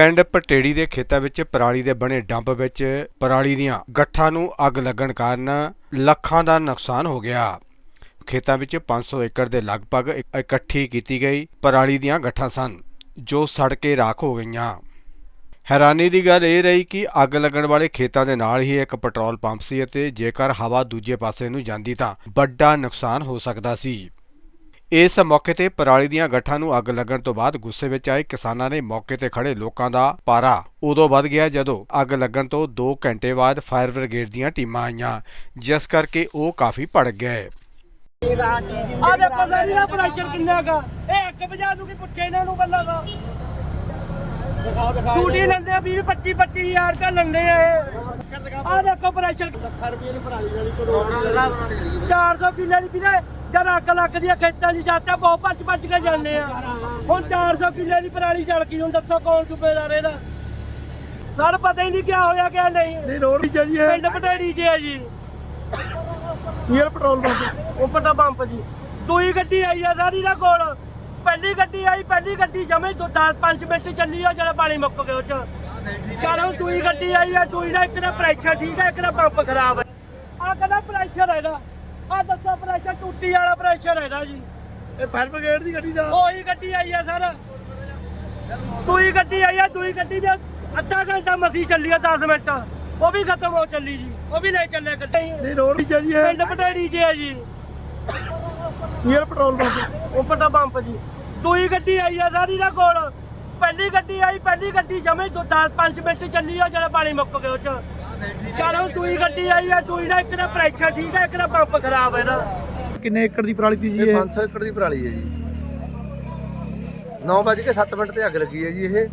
ਪਿੰਡ ਪਟੇੜੀ ਦੇ ਖੇਤਾਂ ਵਿੱਚ ਪਰਾਲੀ ਦੇ ਬਣੇ ਡੰਪ ਵਿੱਚ ਪਰਾਲੀ ਦੀਆਂ ਗੱਠਾਂ ਨੂੰ ਅੱਗ ਲੱਗਣ ਕਾਰਨ ਲੱਖਾਂ ਦਾ ਨੁਕਸਾਨ ਹੋ ਗਿਆ। ਖੇਤਾਂ ਵਿੱਚ 500 ਏਕੜ ਦੇ ਲਗਭਗ ਇਕੱਠੀ ਕੀਤੀ ਗਈ ਪਰਾਲੀ ਦੀਆਂ ਗੱਠਾਂ ਸਨ, ਜੋ ਸੜ ਕੇ ਰਾਖ ਹੋ ਗਈਆਂ। ਹੈਰਾਨੀ ਦੀ ਗੱਲ ਇਹ ਰਹੀ ਕਿ ਅੱਗ ਲੱਗਣ ਵਾਲੇ ਖੇਤਾਂ ਦੇ ਨਾਲ ਹੀ ਇੱਕ ਪੈਟਰੋਲ ਪੰਪ ਸੀ ਅਤੇ ਜੇਕਰ ਹਵਾ ਦੂਜੇ ਪਾਸੇ ਨੂੰ ਜਾਂਦੀ ਤਾਂ ਵੱਡਾ ਨੁਕਸਾਨ ਹੋ ਸਕਦਾ ਸੀ। ਇਸ ਮੌਕੇ ਤੇ ਪਰਾਲੀ ਦੀਆਂ ਗੱਠਾਂ ਨੂੰ ਅੱਗ ਲੱਗਣ ਤੋਂ ਬਾਅਦ ਗੁੱਸੇ ਵਿੱਚ ਆਏ ਕਿਸਾਨਾਂ ਨੇ ਮੌਕੇ ਤੇ ਖੜੇ ਲੋਕਾਂ ਦਾ ਪਾਰਾ। ਉਦੋਂ ਵੱਧ ਗਿਆ ਜਦੋਂ ਅੱਗ ਲੱਗਣ ਤੋਂ 2 ਘੰਟੇ ਬਾਅਦ ਫਾਇਰ ਬ੍ਰਿਗੇਡ ਦੀਆਂ ਟੀਮਾਂ ਆਈਆਂ, ਜਿਸ ਕਰਕੇ ਉਹ ਕਾਫੀ ਭੜਕ ਗਏ। ਆ ਪਤਾ ਨਹੀਂ ਨਾ ਪ੍ਰੈਸ਼ਰ ਕਿੰਨਾ ਕਾ ਇਹ ਇੱਕ ਵਜਾ ਨੂੰ ਕੀ ਪੁੱਛੇ ਇਹਨਾਂ ਨੂੰ ਗੱਲਾਂ ਦਾ ਟੂਟੀ ਲੈਂਦੇ ਆ 20 25 25 ਹਜ਼ਾਰ ਲੈਂਦੇ ਆ ਇਹ। ਆ ਦੇਖੋ ਪ੍ਰੈਸ਼ਰ 400 ਕਿੱਲੇ ਦੀ ਵੀਰੇ ਜਦ ਅੱਗ ਲੱਗਦੀ ਆ ਖੇਤਾਂ 'ਚ ਜਾਂਦੇ ਬਹੁਤ ਭੱਜ ਭੱਜ ਕੇ ਜਾਂਦੇ ਆ। ਹੁਣ 400 ਕਿੱਲੇ ਦੀ ਪਰਾਲੀ ਜਲ ਗਈ ਹੁਣ ਦੱਸੋ ਕੌਣ ਜ਼ਿੰਮੇਦਾਰ ਇਹਦਾ? ਸਰ ਪਤਾ ਹੀ ਨਹੀਂ ਕੀ ਹੋਇਆ ਕਿਆ ਨਹੀਂ। ਨਹੀਂ ਰੋਡ ਹੀ ਚਾਹੀਏ ਪਿੰਡ ਪਟੇੜੀ 'ਚ ਹੈ ਜੀ। Near petrol pump. ਉਹ ਪਤਾ ਪੰਪ ਜੀ। ਦੂਈ ਗੱਡੀ ਆਈ ਆ ਸਾਰੀ ਦਾ ਕੋਲ। ਪਹਿਲੀ ਗੱਡੀ ਆਈ ਪਹਿਲੀ ਗੱਡੀ ਜਮੇ ਤੋਂ 10 5 ਮਿੰਟ ਚੱਲੀ ਆ ਜਿਹੜਾ ਪਾਣੀ ਮੁੱਕ ਗਿਆ ਉਹ ਚ। ਚਲ ਹੁਣ ਦੂਈ ਗੱਡੀ ਆਈ ਆ ਦੂਈ ਦਾ ਇੱਕ ਦਾ ਪ੍ਰੈਸ਼ਰ ਠੀਕ ਆ ਇੱਕ ਦਾ ਪੰਪ ਖਰਾਬ ਹੈ ਆ ਕਹਿੰਦਾ ਪ੍ਰੈਸ਼ਰ ਹੈਗਾ ਆ ਦੱਸੋ ਪ੍ਰੈਸ਼ਰ ਟੁੱਟੀ ਵਾਲਾ ਪ੍ਰੈਸ਼ਰ ਹੈਗਾ ਜੀ। ਇਹ ਫਾਇਰ ਬ੍ਰਿਗੇਡ ਦੀ ਗੱਡੀ ਦਾ? ਉਹੀ ਗੱਡੀ ਆਈ ਆ ਸਰ। ਦੂਈ ਗੱਡੀ ਆਈ ਆ ਦੂਈ ਗੱਡੀ ਦੇ ਅੱਧਾ ਘੰਟਾ ਮਸੀ ਚੱਲੀ ਆ 10 ਮਿੰਟ। ਉਹ ਵੀ ਖਤਮ ਹੋ ਚੱਲੀ ਜੀ ਉਹ ਵੀ ਲੈ ਚੱਲੇ ਗੱਡੀ। ਨਹੀਂ ਰੋਡ ਹੀ ਚਾਹੀਏ ਪਿੰਡ ਪਟੇੜੀ ਚ ਹੈ ਜੀ। Near petrol pump. ਉਹ ਪਤਾ ਪੰਪ ਜੀ। ਦੂਈ ਗੱਡੀ ਆਈ ਆ ਸਾਰੀ ਦਾ ਕੋਲ। ਪਹਿਲੀ ਗੱਡੀ ਆਈ ਪਹਿਲੀ ਗੱਡੀ ਜਮੇ ਤੋਂ 10 5 ਮਿੰਟ ਚੱਲੀ ਆ ਜਿਹੜਾ ਪਾਣੀ ਮੁੱਕ ਗਿਆ ਉਹ ਚ। ਚਲ ਦੂਈ ਗੱਡੀ ਆਈ ਆ ਦੂਈ ਦਾ ਇੱਕ ਦਾ ਪ੍ਰੈਸ਼ਰ ਠੀਕ ਆ ਇੱਕ ਦਾ ਪੰਪ ਖਰਾਬ ਹੈ ਇਹਦਾ। ਕਿੰਨੇ ਏਕੜ ਦੀ ਪਰਾਲੀ ਤੀ ਜੀ ਇਹ ਇਹ 500 ਏਕੜ ਦੀ ਪਰਾਲੀ ਹੈ ਜੀ। 9:07 ਮਿੰਟ ਤੇ ਅੱਗ ਲੱਗੀ ਹੈ ਜੀ ਇਹ।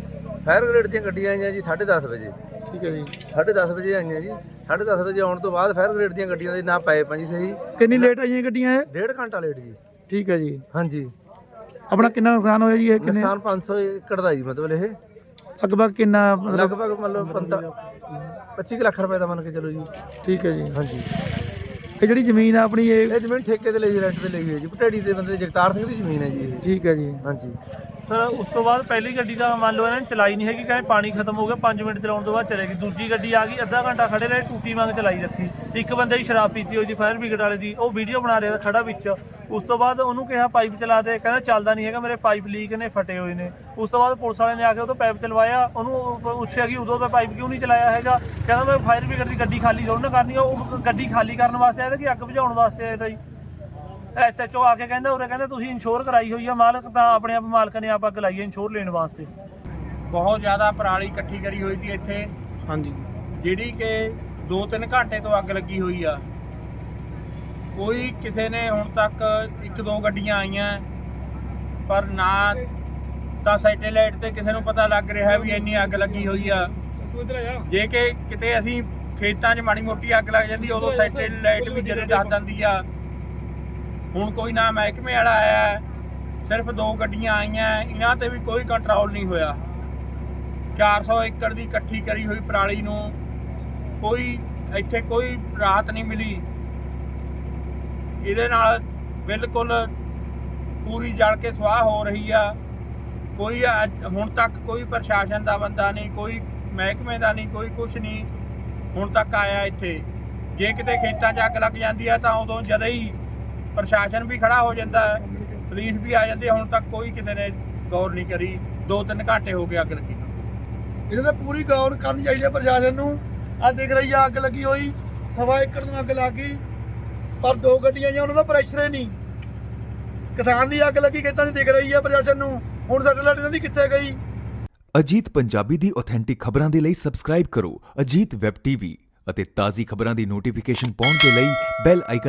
ਫਾਇਰ ਬ੍ਰਿਗੇਡ ਦੀਆਂ ਗੱਡੀਆਂ ਆਈਆਂ ਜੀ 10:30 ਵਜੇ। ਠੀਕ ਹੈ ਜੀ। 10:30 ਵਜੇ ਆਈਆਂ ਜੀ। 10:30 ਵਜੇ ਆਉਣ ਤੋਂ ਬਾਅਦ ਫਾਇਰ ਬ੍ਰਿਗੇਡ ਦੀਆਂ ਗੱਡੀਆਂ ਦੇ ਨਾ ਪਏ ਪੰਜੀ ਸਹੀ ਕਿੰਨੀ ਲੇਟ ਆਈਆਂ ਗੱਡੀਆਂ ਇਹ? ਡੇਢ ਘੰਟਾ ਲੇਟ ਜੀ। ਠੀਕ ਹੈ ਜੀ। ਹਾਂਜੀ। ਆਪਣਾ ਕਿੰਨਾ ਨੁਕਸਾਨ ਹੋਇਆ ਜੀ ਇਹ? ਕਿੰਨੇ? ਨੁਕਸਾਨ 500 ਏਕੜ ਦਾ ਜੀ ਮਤਲਬ ਇਹ। ਲਗਭਗ ਕਿੰਨਾ ਮਤਲਬ ਲਗਭਗ ਮਤਲਬ 25 ਲੱਖ ਰੁਪਏ ਦਾ ਮੰਨ ਕੇ ਚਲੋ ਜੀ। ਠੀਕ ਹੈ ਜੀ। ਹਾਂਜੀ। ਇਹ ਜਿਹੜੀ ਜ਼ਮੀਨ ਆ ਆਪਣੀ ਇਹ ਇਹ ਜ਼ਮੀਨ ਠੇਕੇ ਤੇ ਲਈ ਰੈਂਟ ਤੇ ਲਈ ਹੋਈ ਹੈ ਜੀ। ਪਟੇੜੀ ਦੇ ਬੰਦੇ ਜਗਤਾਰ ਸਿੰਘ ਦੀ ਜ਼ਮੀਨ ਹੈ ਜੀ ਇਹ। ਠੀਕ ਹੈ ਜੀ। ਹਾਂਜੀ। ਸਰ, ਉਸ ਤੋਂ ਬਾਅਦ ਪਹਿਲੀ ਗੱਡੀ ਦਾ ਮੰਨ ਲਓ ਇਹਨਾਂ ਨੇ ਚਲਾਈ ਨਹੀਂ ਹੈਗੀ, ਕਹਿੰਦੇ ਪਾਣੀ ਖਤਮ ਹੋ ਗਿਆ 5 ਮਿੰਟ ਚਲਾਉਣ ਤੋਂ ਬਾਅਦ ਚਲੇ ਗਈ ਦੂਜੀ ਗੱਡੀ ਆ ਗਈ, ਅੱਧਾ ਘੰਟਾ ਖੜੇ ਰਹੇ, ਟੂਟੀ ਵਾਂਗ ਚਲਾਈ ਰੱਖੀ। ਇੱਕ ਬੰਦੇ ਦੀ ਸ਼ਰਾਬ ਪੀਤੀ ਹੋਈ ਸੀ, ਫਾਇਰ ਬ੍ਰਿਗੇਡ ਵਾਲੇ ਦੀ, ਉਹ ਵੀਡੀਓ ਬਣਾ ਰਿਹਾ ਖੜਾ ਵਿੱਚ। ਉਸ ਤੋਂ ਬਾਅਦ ਉਹਨੂੰ ਕਿਹਾ ਪਾਈਪ ਚਲਾ ਦੇ, ਕਹਿੰਦਾ ਚੱਲਦਾ ਨਹੀਂ ਹੈਗਾ, ਮੇਰੇ ਪਾਈਪ ਲੀਕ ਨੇ, ਫਟੇ ਹੋਏ ਨੇ। ਉਸ ਤੋਂ ਬਾਅਦ ਪੁਲਿਸ ਵਾਲੇ ਨੇ ਆ ਕੇ ਉਹ ਤੋਂ ਪਾਈਪ ਚਲਵਾਇਆ, ਉਹਨੂੰ ਪੁੱਛਿਆ ਕਿ ਉਦੋਂ ਤਾਂ ਪਾਈਪ ਕਿਉਂ ਨਹੀਂ ਚਲਾਇਆ ਹੈਗਾ? ਕਹਿੰਦਾ ਮੈਂ ਫਾਇਰ ਬ੍ਰਿਗੇਡ ਦੀ ਗੱਡੀ ਖਾਲੀ ਥੋੜ੍ਹਾ ਨਾ ਕਰਨੀ, ਉਹ ਗੱਡੀ ਖਾਲੀ ਕਰਨ ਵਾਸਤੇ ਆਇਆ ਤਾਂ ਕਿ ਅੱਗ ਬੁਝਾਉਣ ਵਾਸਤੇ ਆਇਆ ਤਾਂ ਜੀ ਐਸਐਚਓ ਆ ਕੇ ਕਹਿੰਦਾ ਉਰੇ ਕਹਿੰਦੇ ਤੁਸੀਂ ਇੰਸ਼ੋਰ ਕਰਾਈ ਹੋਈ ਆ ਮਾਲਕ ਤਾਂ ਆਪਣੇ ਆਪ ਮਾਲਕ ਨੇ ਆਪ ਅੱਗ ਲਾਈ ਹੈ ਇੰਸ਼ੋਰ ਲੈਣ ਵਾਸਤੇ। ਬਹੁਤ ਜ਼ਿਆਦਾ ਪਰਾਲੀ ਇਕੱਠੀ ਕਰੀ ਹੋਈ ਸੀ ਇੱਥੇ। ਹਾਂਜੀ। ਜਿਹੜੀ ਕਿ 2-3 ਘੰਟੇ ਤੋਂ ਅੱਗ ਲੱਗੀ ਹੋਈ ਆ। ਕੋਈ ਕਿਸੇ ਨੇ ਹੁਣ ਤੱਕ ਇੱਕ ਦੋ ਗੱਡੀਆਂ ਆਈਆਂ ਪਰ ਨਾ ਤਾਂ ਸੈਟੇਲਾਈਟ ਤੇ ਕਿਸੇ ਨੂੰ ਪਤਾ ਲੱਗ ਰਿਹਾ ਵੀ ਇੰਨੀ ਅੱਗ ਲੱਗੀ ਹੋਈ ਆ। ਜੇ ਕਿ ਕਿਤੇ ਅਸੀਂ ਖੇਤਾਂ 'ਚ ਮਾੜੀ ਮੋਟੀ ਅੱਗ ਲੱਗ ਜਾਂਦੀ ਉਦੋਂ ਸੈਟੇਲਾਈਟ ਵੀ ਜਦੇ ਦੱਸ ਦਿੰਦੀ ਆ। ਹੁਣ ਕੋਈ ਨਾ ਮਹਿਕਮੇ ਵਾਲਾ ਆਇਆ ਸਿਰਫ ਦੋ ਗੱਡੀਆਂ ਆਈਆਂ ਇਹਨਾਂ ਤੇ ਵੀ ਕੋਈ ਕੰਟਰੋਲ ਨਹੀਂ ਹੋਇਆ। 400 ਏਕੜ ਦੀ ਇਕੱਠੀ ਕਰੀ ਹੋਈ ਪਰਾਲੀ ਨੂੰ ਕੋਈ, ਇੱਥੇ ਕੋਈ ਰਾਹਤ ਨਹੀਂ ਮਿਲੀ। ਇਹਦੇ ਨਾਲ ਬਿਲਕੁਲ ਪੂਰੀ ਜਲ ਕੇ ਸਵਾਹ ਹੋ ਰਹੀ ਆ। ਕੋਈ ਅੱਜ- ਹੁਣ ਤੱਕ ਕੋਈ ਪ੍ਰਸ਼ਾਸਨ ਦਾ ਬੰਦਾ ਨਹੀਂ, ਕੋਈ ਮਹਿਕਮੇ ਦਾ ਨਹੀਂ, ਕੋਈ ਕੁਝ ਨਹੀਂ। ਹੁਣ ਤੱਕ ਆਇਆ ਇੱਥੇ। ਜੇ ਕਿਤੇ ਖੇਤਾਂ 'ਚ ਅੱਗ ਲੱਗ ਜਾਂਦੀ ਆ ਤਾਂ ਉਦੋਂ ਜਦੇ ਹੀ ਪ੍ਰਸ਼ਾਸਨ ਵੀ ਖੜਾ ਹੋ ਜਾਂਦਾ ਹੈ ਪੁਲਿਸ ਵੀ ਆ ਜਾਂਦੀ ਹੈ। ਹੁਣ ਤੱਕ ਕੋਈ ਕਿਸੇ ਨੇ ਗੌਰ ਨਹੀਂ ਕਰੀ। ਦੋ ਤਿੰਨ ਘੰਟੇ ਹੋ ਗਏ ਅੱਗ ਲੱਗੀ ਨੂੰ। ਇਹਦੇ ਤੇ ਪੂਰੀ ਗੌਰ ਕਰਨੀ ਚਾਹੀਦੀ ਹੈ ਪ੍ਰਸ਼ਾਸਨ ਨੂੰ। ਆ ਦੇਖ ਰਹੀ ਆ ਅੱਗ ਲੱਗੀ ਹੋਈ। ਸਵਾ ਏਕੜ ਨੂੰ ਅੱਗ ਲੱਗ ਗਈ। ਪਰ ਦੋ ਗੱਡੀਆਂ ਜਾਂ ਉਹਨਾਂ ਦਾ ਪ੍ਰੈਸ਼ਰ ਹੀ ਨਹੀਂ। ਕਿਸਾਨ ਦੀ ਅੱਗ ਲੱਗੀ ਖੇਤਾਂ 'ਚ ਦਿਖ ਰਹੀ ਹੈ ਪ੍ਰਸ਼ਾਸਨ ਨੂੰ। ਹੁਣ ਸੈਟੇਲਾਈਟ ਇਹਨਾਂ ਦੀ ਕਿੱਥੇ ਗਈ? ਅਜੀਤ ਪੰਜਾਬੀ ਦੀ ਆਥੈਂਟਿਕ ਖਬਰਾਂ ਦੇ ਲਈ ਸਬਸਕ੍ਰਾਈਬ ਕਰੋ। ਅਜੀਤ ਵੈਬ ਟੀਵੀ ਅਤੇ ਤਾਜ਼ੀ ਖਬਰਾਂ ਦੀ ਨੋਟੀਫਿਕੇਸ਼ਨ ਪਾਉਣ ਦੇ ਲਈ ਬੈਲ ਆਈਕਨ